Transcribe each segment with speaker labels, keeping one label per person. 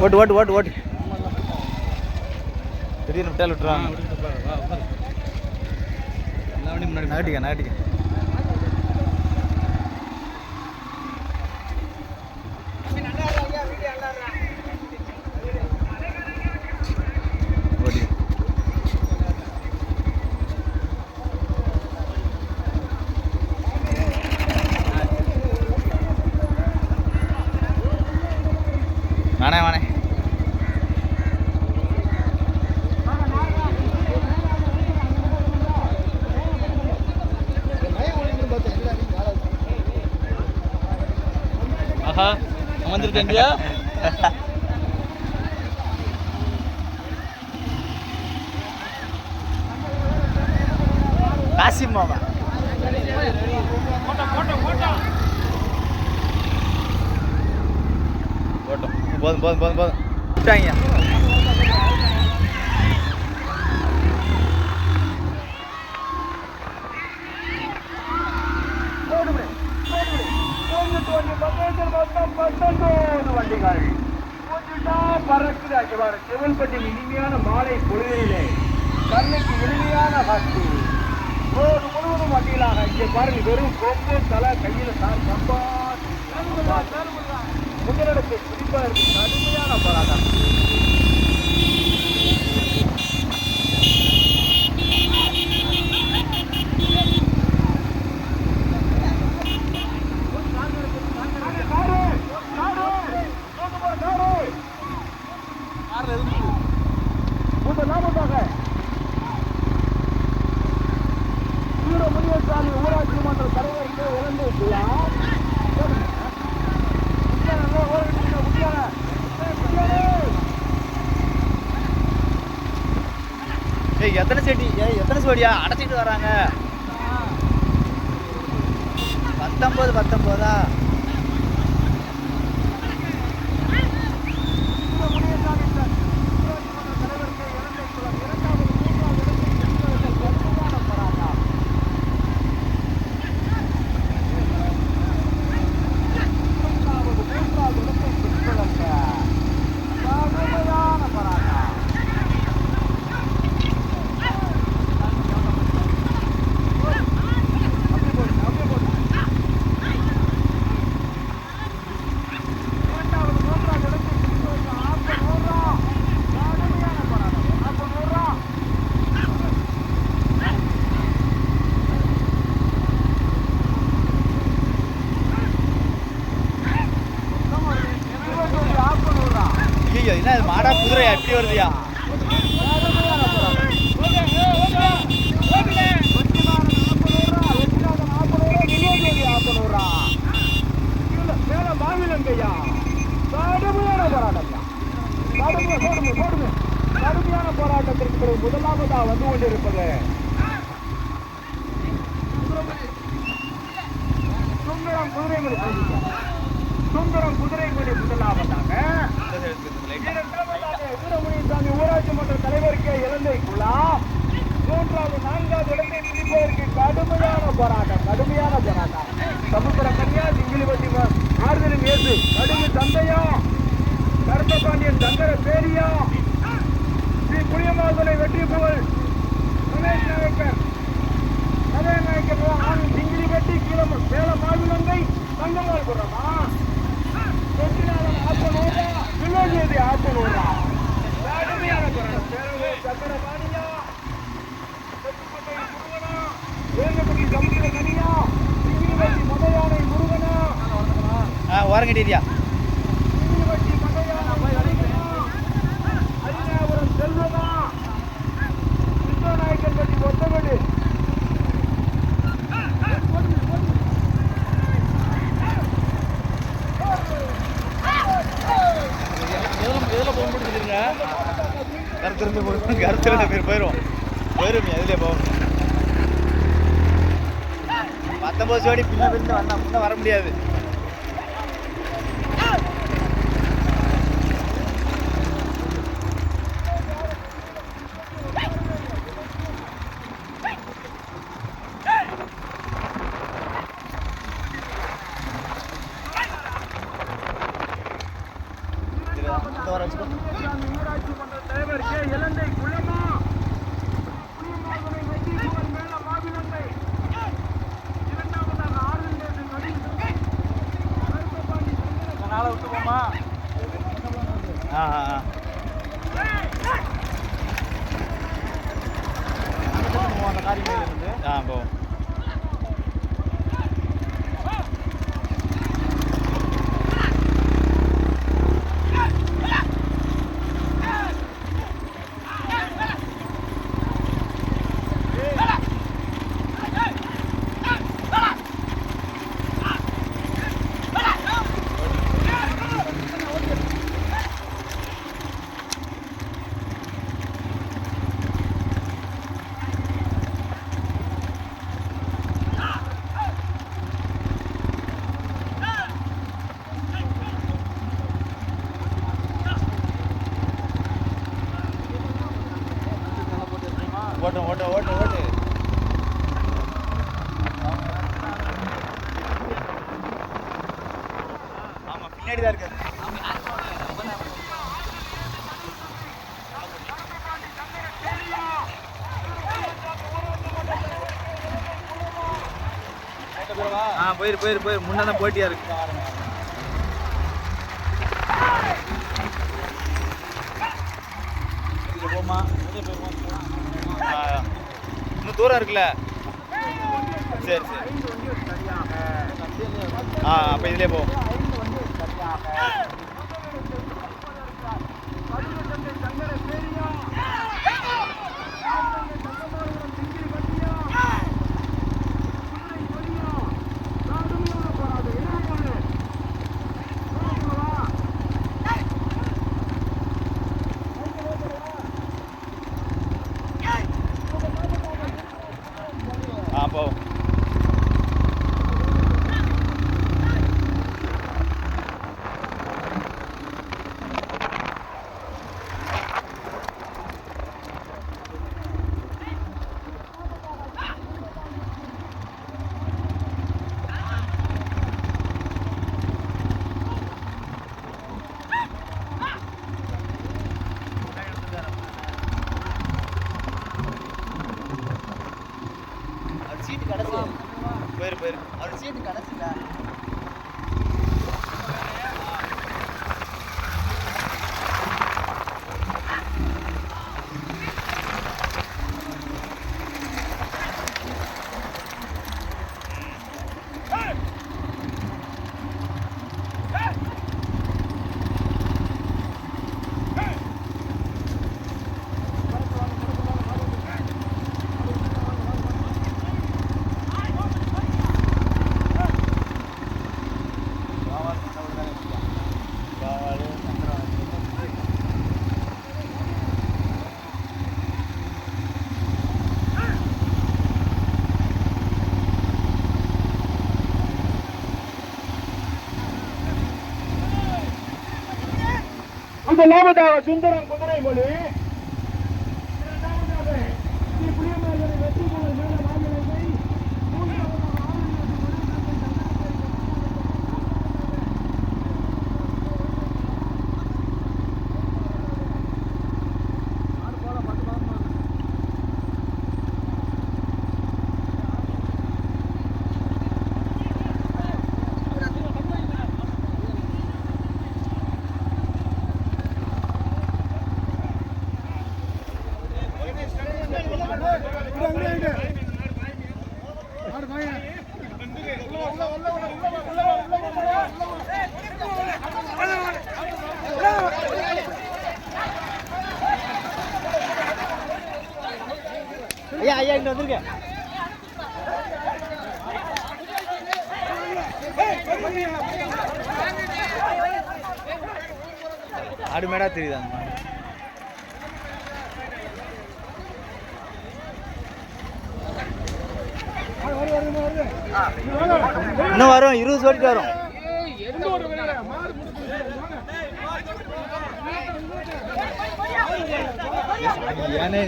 Speaker 1: ஓட்டு ஓட்டு ஓட்டு ஓட்டு. திடீர்னு விட்டால் விட்டுருவாங்க. நகட்டிக்க நகட்டிக்க.
Speaker 2: ஆஹா வந்துருக்கேங்க
Speaker 1: காசிம் மாமா ஓட்டம் போதும் போதும் போதும் போதும் விட்டாங்க
Speaker 3: வண்டிகள் பறக்குது அஜவாறு செவல்பட்டின் இனிமையான மாலை பொழுதிலே. கண்ணுக்கு இனிமையான காட்சி. ரோடு முழுவதும் வண்டிகளாக இங்கே பாருங்க வெறும் கொம்பு தலை கையில சார் சம்பா. முதலிடத்தை பிடிப்பதற்கு கடுமையான போராட்டம். முதலாவதாக வீர முனியசாமி ஊராட்சி மன்ற தலைவருக்கு இழந்து விழாம்
Speaker 1: ஏய் எத்தனை செடி ஏய் எத்தனை செடியா? அடைச்சிட்டு வராங்க. பத்தொம்பது பத்தொம்போதா ஐயோ என்ன இது மாடா குதிரையா எப்படி வருதுயா
Speaker 3: கடுமையான போராட்டத்திற்கு பிறகு முதலாவதா வந்து கொண்டிருப்பது சுந்தரம் குதிரைமணி சுந்தரம் குதிரைமணி முதலாவதாக இரண்டாவதாக வீரமணிசாமி ஊராட்சி மன்ற தலைவருக்கு இலந்தை குழா மூன்றாவது நான்காவது இடத்தை பிடிப்பதற்கு கடுமையான போராட்டம் கடுமையான போராட்டம் சமுத்திர கன்யா சிங்கிலிப்பட்டி ஆறுதலும் ஏசு கடுமை தந்தையா கருப்பபாண்டியன் சங்கர பேரியா ஸ்ரீ புளியமாதுரை வெற்றி புகழ் ரமேஷ் நாயக்கர் கதை நாயக்கர் ஆண் கட்டி கீழம் சேலம் மாதுளங்கை தங்கமால் குறமா வெற்றிநாதன் ஆப்பனூரா வினோஜேதி ஆப்பனூரா கடுமையான போராட்டம் பேரவை சக்கரபாணியா செட்டுக்கோட்டை முருகனா வேங்கப்பட்டி சமுத்திர கனியா சிங்கிலிப்பட்டி மதையானை முருகனா
Speaker 1: ஆ ஓரங்கட்டியா
Speaker 3: சிங்கிலிப்பட்டி மதையானை முருகனா அரிநாபுரம் செல்வமா விஸ்வநாயக்கர் பட்டி ஒத்தவடு
Speaker 2: எதுல போக முடியுதுங்க
Speaker 1: கருத்திருந்து போய் கருத்திருந்த பேர் போயிடும் போயிடும் அதுலேயே போகும் பத்தொம்பது சோடி பின்ன பின்ன வந்தா முன்னே வர முடியாது இதுல அடுத்த வாரம் வச்சுக்கோ
Speaker 3: ஊராட்சி மன்ற தலைவர் கே இலந்தை குள்ளமா புளியமாதுரை வெற்றிக்குவன் மேல மாவிலந்தை இரண்டாவதாக ஆறுநேசு நடுவு கருப்பப்பாண்டி சங்கர
Speaker 2: நாளை விட்டு போமா
Speaker 1: ஆ ஆ. ஆ
Speaker 2: அந்த காரியங்கள் இருந்து
Speaker 1: ஆ போ ஓட்டும் ஓட்டும் ஓட்டு ஓட்டு ஆமா பின்னாடி தான் இருக்காரு ஆ போயிரு போயிரு போயிரு. முன்னாடி போட்டியா இருக்கு. இன்னும் தூரம் இருக்குல்ல? சரி சரி. ஆ அப்போ இதுலேயே போவோம் கடைசி. போயிரு போயிரு. அவர் சீட்டு கடைசில
Speaker 3: முதலாவதாக சுந்தரம்
Speaker 1: ஆடு மேடா தெரியுதா இன்னும் வரும் இருபது சொல்லிட்டு வரும். ஏனே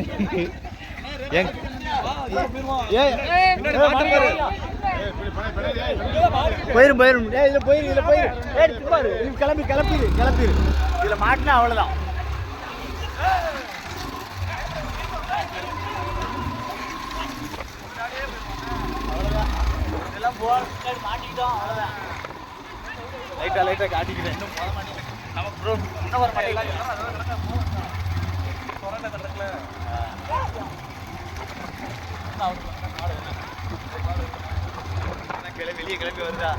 Speaker 1: எங் போயிரும் போயிரும் இதில் போயிரு இதில் போயிரு. ஏய் பாரு. கிளம்பி கிளப்பிடு கிளப்பிடு இதில் மாட்டினா அவ்வளோதான் அவ்வளோதான் மாட்டிக்கிட்டோம் அவ்வளோதான் லைட்டாக லைட்டாக காட்டிக்கிறேன். இன்னும் போக மாட்டேங்குது நம்ம ப்ரோ இன்னும் வர மாட்டேங்குது கிளம்பி வெளியே கிளம்பி வருதா?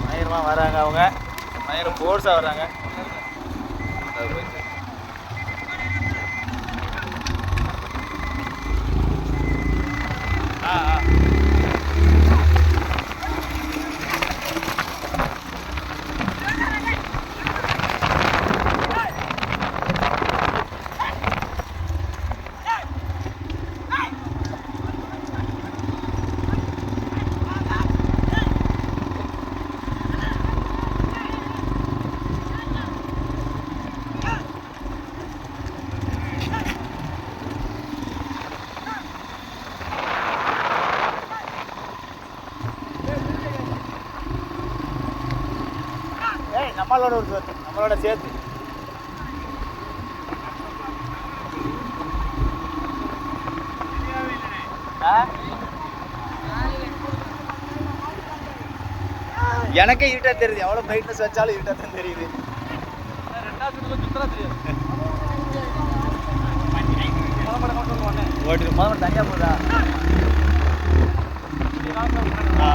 Speaker 1: பயங்கரமாக வராங்க அவங்க பயங்கர வர்றாங்க அது போயிடுச்சு. ஆ ஆ ஏய் நம்மளோட ஒரு சேர்த்து நம்மளோட சேர்த்து. ஆ? எனக்கே இருட்டா தெரியுது. எவ்வளோ பிரைட்னஸ் வச்சாலும் இருட்டா தான் தெரியுது. ஓட்டு முதல்ல தனியாக போதா ஆ.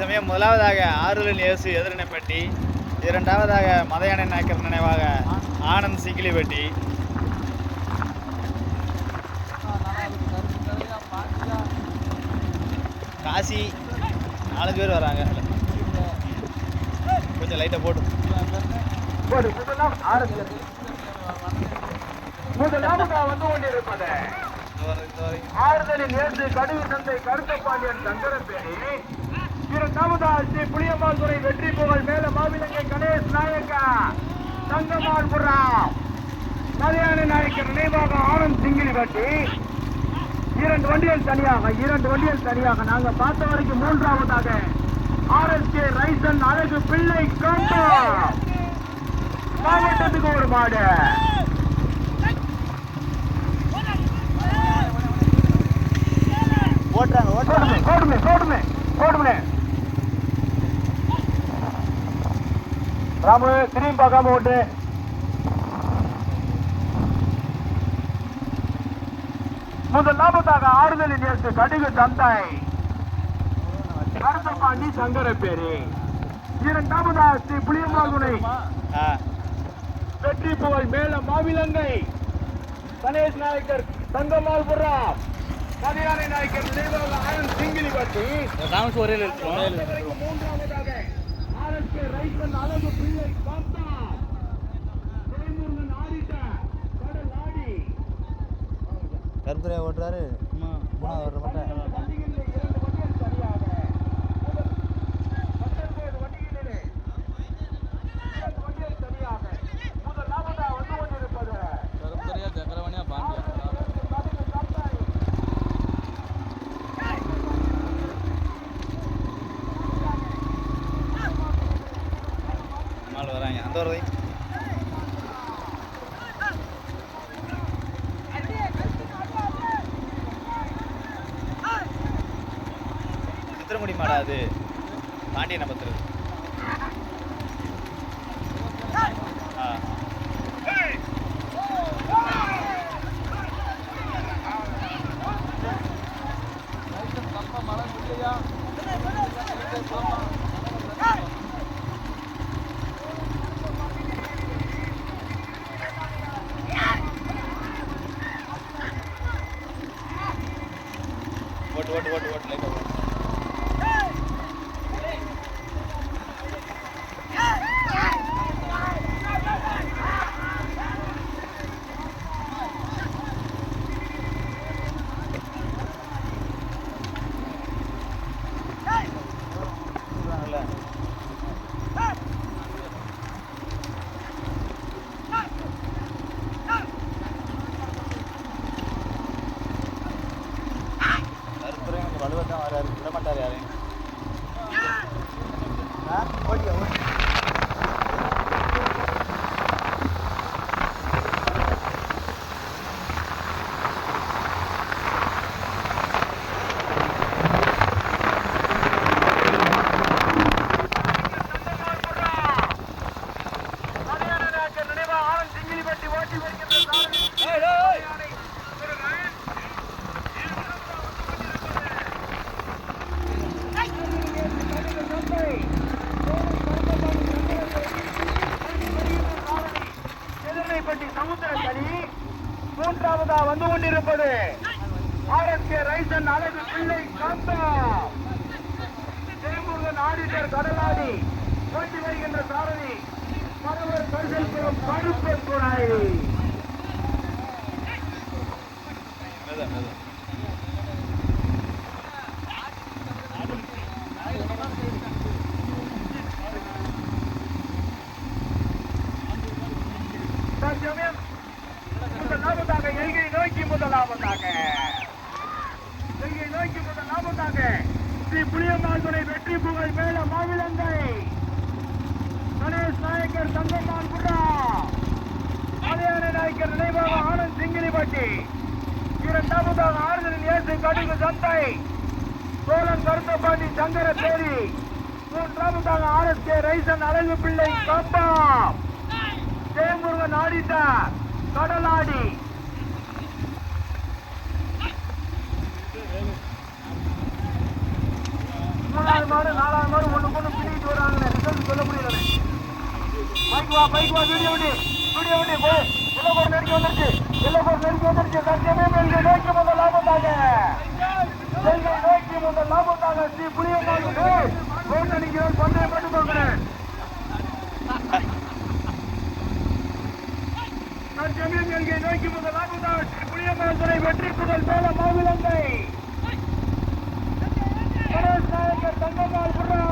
Speaker 1: தற்சமயம் முதலாவதாக ஆறுதல் இயேசு எதிரினைப்பட்டி இரண்டாவதாக மதையானை நாயக்கர் நினைவாக ஆனந்த் சிங்கிலிப்பட்டி காசி நாலஞ்சு பேர் வராங்க. கொஞ்சம் லைட்டாக போட்டு
Speaker 3: ஆறுதலில் நேர்ந்து கடுகு தந்தை கருத்தப்பாண்டியன் சங்கரப்பேரி இரண்டாவதா ஸ்ரீ புளியம்மாள் துறை வெற்றி புகழ் மேல மாவிலங்கை கணேஷ் நாயக்கா தங்கமாள்புரம் கல்யாண நாயக்கர் நினைவாக ஆனந்த் சிங்கிலி வட்டி. இரண்டு வண்டிகள் தனியாக இரண்டு வண்டிகள் தனியாக. நாங்க பார்த்த வரைக்கும் மூன்றாவதாக. ஆர்எஸ்கே ரைசன் அழகு பிள்ளை காம்பா மாவட்டத்துக்கு ஒரு மாடு.
Speaker 1: ஓட்டுறாங்க ஓட்டுறாங்க.
Speaker 3: கோடுமே கோடுமே கோடுமே ராமு திரும்பி பார்க்காம ஓட்டு. முதலாவதாக ஆறுதலில் நேற்று கடுகு தந்தாய் கருத்தப்பாண்டி சங்கர பேரு. இரண்டாவதாக ஸ்ரீ புளியமாகுனை வெற்றி புகழ் மேல மாவிலங்கை. கணேஷ் நாயக்கர் தங்கமால்புரா கதையானை நாயக்கர் நினைவாக ஆனந்த் சிங்கிலி பட்டி மூன்றாவதாக ஆர்எஸ்கே ரைசன் அழகு பிள்ளை காத்தா துரைமுருகன் ஆடிட்ட கடல் ஆடி
Speaker 1: கருத்துறையா ஓட்டுறாரு மூணாவது ஓட்டுற மாட்டேன்
Speaker 3: வண்டிகளிலே இரண்டு வண்டிகள் சரியாக முதல் பத்தொன்பது வண்டிகளிலே இரண்டு வண்டிகள் சரியாக முதலாவதாக வந்து கொண்டிருப்பது கடுகு காத்தாய்
Speaker 1: நாள் வராங்க. அந்த ஒரு சித்திரமுடி மாடா அது
Speaker 3: கடுகு சந்தை. சோழன் கருத்தப்பாண்டி சங்கர தேரி மூன்றாவதாக கே ரைசன் அழகு பிள்ளை கம்பா. ஜெயமுருகன் ஆடிட்டார். கடலாடி. மூணாவது மாடு நாலாவது மாடு ஒண்ணு கொண்டு பிடிக்கிட்டு வராங்க. ரிசல்ட் சொல்ல முடியல. பைக் வா பைக் வா வீடியோ விட்டு வீடியோ விட்டு போ. எல்லோ கோர் நெருக்கி வந்துருச்சு எல்லோ கோர் நெருங்கி வந்துருச்சு சத்தியமே எங்க நோக்கி வந்த லாபத்தாக. எங்க நோக்கி வந்த லாபத்தாக ஸ்ரீ புளியம்மாள். ரோட் அடிக்கிறோம் பந்தயம் பண்ணி போகிறேன் சத்தியமே எங்கே நோக்கி முதலாவதாக ஸ்ரீ புளிய துறை வெற்றி புகழ் மேல மாவிலங்கை கணேஷ் நாயக்கர் தங்கம்மாள் புறா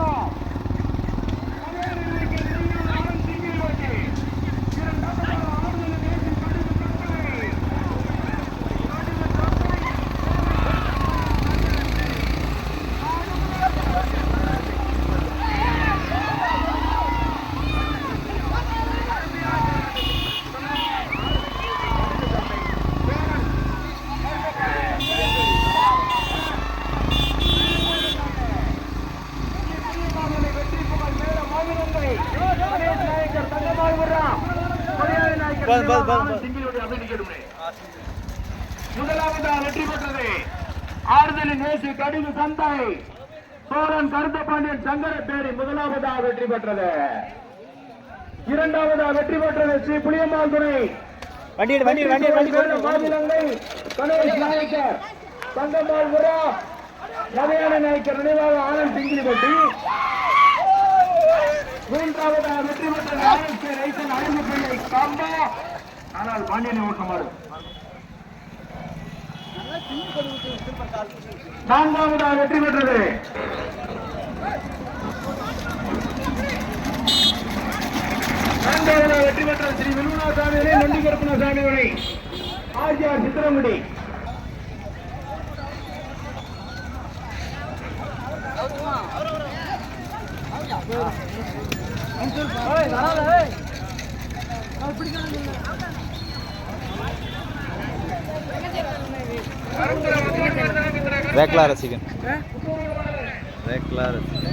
Speaker 1: பஸ், பஸ், பஸ், பஸ்.
Speaker 3: முதலாவதாக வெற்றி பெற்றது. ஆறுதலின் நேசு கடிவு சந்தை. சோழன் கருத்தபாண்டியன் சங்கரப்பேரி முதலாவதாக வெற்றி பெற்றது. இரண்டாவதாக வெற்றி பெற்றது ஸ்ரீ புளியம்மாள்
Speaker 1: எடு.
Speaker 3: மாநிலங்கள் கணேஷ் நாயக்கர் தங்கம்மாள் புறா நவையான நாயக்கர் நினைவாக ஆனந்த் சிங்கிலிப்பட்டி மூன்றாவது வெற்றி பெற்ற ஆர்எஸ்கே ரைசன் அழகு பிள்ளை காம்பா. ஆனால் பாண்டியனை ஓட்டமாறு நான்காவதாக வெற்றி பெற்றது. நான்காவதாக வெற்றி பெற்ற ஸ்ரீ வில்வனா சாமியரை நொண்டி கருப்பண சாமியரை ஆர்ஜிஆர் சித்திரமுடி.
Speaker 1: রেকলার চিকেন হ্যাঁ? Regular chicken